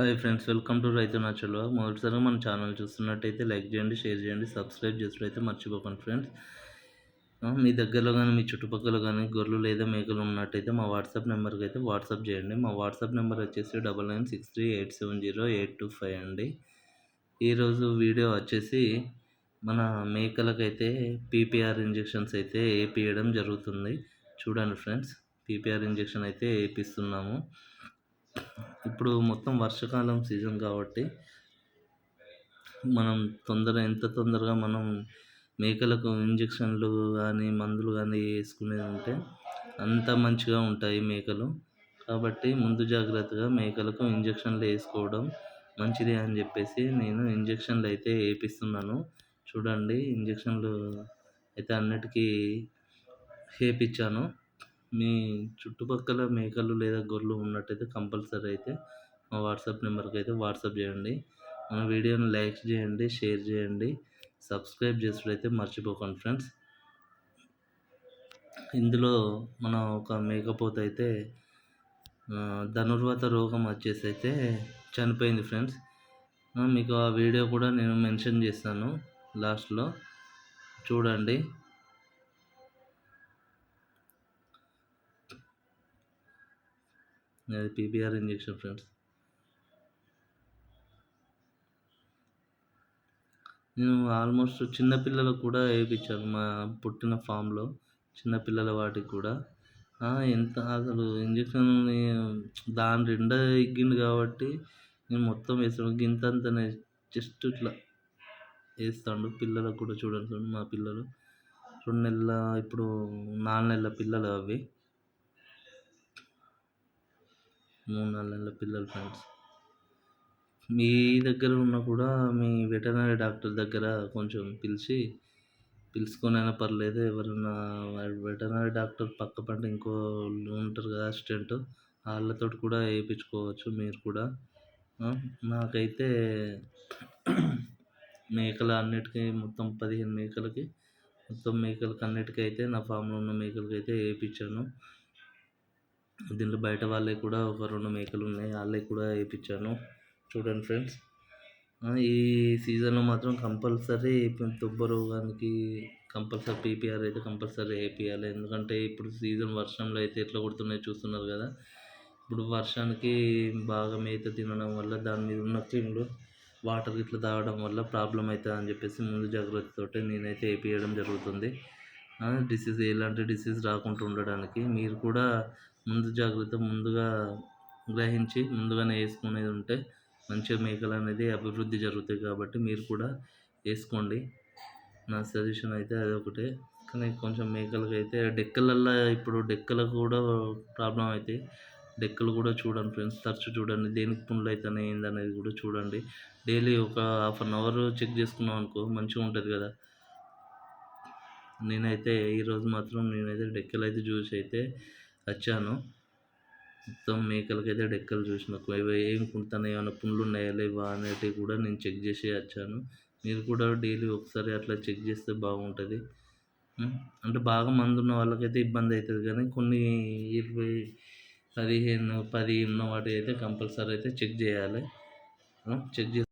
Hi friends welcome to రైతు చలువ మొదటిసారిగా మన ఛానల్ చూస్తున్నట్టయితే లైక్ చేయండి షేర్ చేయండి సబ్స్క్రైబ్ చేసినట్టయితే మర్చిపోకండి ఫ్రెండ్స్. మీ దగ్గరలో కానీ మీ చుట్టుపక్కల కానీ గొర్రెలు లేదా మేకలు ఉన్నట్టయితే మా వాట్సాప్ నెంబర్కి అయితే వాట్సాప్ చేయండి. మా వాట్సాప్ నెంబర్ వచ్చేసి double nine six three eight seven zero eight two five అండి. ఈరోజు వీడియో వచ్చేసి మన మేకలకైతే పీపీఆర్ ఇంజెక్షన్స్ అయితే వేపియడం జరుగుతుంది. చూడండి ఫ్రెండ్స్ పీపీఆర్ ఇంజెక్షన్ అయితే వేపిస్తున్నాము ఇప్పుడు మొత్తం వర్షాకాలం సీజన్ కాబట్టి మనం తొందర ఎంత తొందరగా మనం మేకలకు ఇంజక్షన్లు కానీ మందులు కానీ వేసుకునేది ఉంటే అంత మంచిగా ఉంటాయి మేకలు. కాబట్టి ముందు జాగ్రత్తగా మేకలకు ఇంజక్షన్లు వేసుకోవడం మంచిది అని చెప్పేసి నేను ఇంజక్షన్లు అయితే వేపిస్తున్నాను. చూడండి ఇంజక్షన్లు అయితే అన్నిటికీ వేయించాను మీ చుట్టుపక్కల మేకలు లేదా గొర్రెలు ఉన్నట్టయితే కంపల్సరీ అయితే మా వాట్సాప్ నెంబర్కి అయితే వాట్సాప్ చేయండి. మన వీడియోని లైక్ చేయండి షేర్ చేయండి. సబ్స్క్రైబ్ చేసుడైతే మర్చిపోకండి ఫ్రెండ్స్. ఇందులో మన ఒక మేకపోత అయితే ధనుర్వాత రోగం వచ్చేసి అయితే చనిపోయింది ఫ్రెండ్స్. మీకు ఆ వీడియో కూడా నేను మెన్షన్ చేస్తాను లాస్ట్లో. చూడండి. అది పీపీఆర్ ఇంజెక్షన్ ఫ్రెండ్స్. నేను ఆల్మోస్ట్ చిన్నపిల్లలకు కూడా వేయించాను మా పుట్టిన ఫామ్లో చిన్నపిల్లల వాటికి కూడా. ఎంత అసలు ఇంజక్షన్ దాని రెండో ఎగ్గింది కాబట్టి నేను మొత్తం వేసాను గింతంతనే జస్ట్ ఇట్లా వేస్తాడు. పిల్లలకు కూడా చూడండి మా పిల్లలు. రెండు నెలల ఇప్పుడు నాలుగు నెలల పిల్లలు అవి మూడు నాలుగు నెలల పిల్లలు ఫ్రెండ్స్ మీ దగ్గర ఉన్న కూడా మీ వెటర్నరీ డాక్టర్ దగ్గర కొంచెం పిలిచి పిలుచుకొనైనా పర్లేదు. ఎవరన్నా వెటర్నరీ డాక్టర్ పక్క పంట ఇంకో ఉంటారు కదా అసిస్టెంట్ వాళ్ళతో కూడా వేయించుకోవచ్చు మీరు కూడా. నాకైతే మేకల అన్నిటికీ మొత్తం పదిహేను మేకలకి మొత్తం మేకలకి అన్నిటికైతే నా ఫామ్లో ఉన్న మేకలకి అయితే వేయించాను. దీంట్లో బయట వాళ్ళకి కూడా ఒక రెండు మేకలు ఉన్నాయి. వాళ్ళకి కూడా వేయించాను. చూడండి ఫ్రెండ్స్. ఈ సీజన్లో మాత్రం కంపల్సరీ దుబ్బ రోగానికి కంపల్సరీ పీపీఆర్ అయితే కంపల్సరీ వేయించాలి ఎందుకంటే ఇప్పుడు సీజన్ వర్షంలో అయితే ఎట్లా కొడుతున్నాయి చూస్తున్నారు కదా. ఇప్పుడు వర్షానికి బాగా మేత తినడం వల్ల దాని మీద ఉన్న క్రిములు వాటర్ ఇట్లా తాగడం వల్ల ప్రాబ్లం అవుతుంది అని చెప్పేసి ముందు జాగ్రత్తతో నేనైతే వేయించడం జరుగుతుంది. డిసీజ్ ఎలాంటి డిసీజ్ రాకుండా ఉండడానికి మీరు కూడా ముందు జాగ్రత్త ముందుగా గ్రహించి ముందుగానే వేసుకునేది ఉంటే మంచిగా మేకలు అనేది అభివృద్ధి జరుగుతాయి కాబట్టి మీరు కూడా వేసుకోండి. నా సజెషన్ అయితే అదొకటే కానీ కొంచెం మేకలకి అయితే డెక్కలల్లో ఇప్పుడు డెక్కలకు కూడా ప్రాబ్లం అవుతాయి డెక్కలు కూడా చూడండి ఫ్రెండ్స్ తరచు చూడండి దేనికి పుండ్లు అవుతున్నాయి ఏందనేది కూడా చూడండి. డైలీ ఒక హాఫ్ అన్ అవర్ చెక్ చేసుకున్నాం అనుకో మంచిగా ఉంటుంది కదా. నేనైతే ఈరోజు మాత్రం నేనైతే డెక్కలు అయితే చూసి అయితే వచ్చాను. మొత్తం మేకలకైతే డెక్కలు చూసిన ఏం కుడుతున్నాయి ఏమైనా పుండ్లు ఉన్నాయా లేవా అనేటివి కూడా నేను చెక్ చేసి వచ్చాను. మీరు కూడా డైలీ ఒకసారి అట్లా చెక్ చేస్తే బాగుంటుంది. అంటే బాగా మంది ఉన్న వాళ్ళకైతే ఇబ్బంది అవుతుంది కానీ కొన్ని ఇరవై పదిహేను పది ఉన్న వాటి అయితే కంపల్సరీ అయితే చెక్ చేయాలి. చెక్ చేసి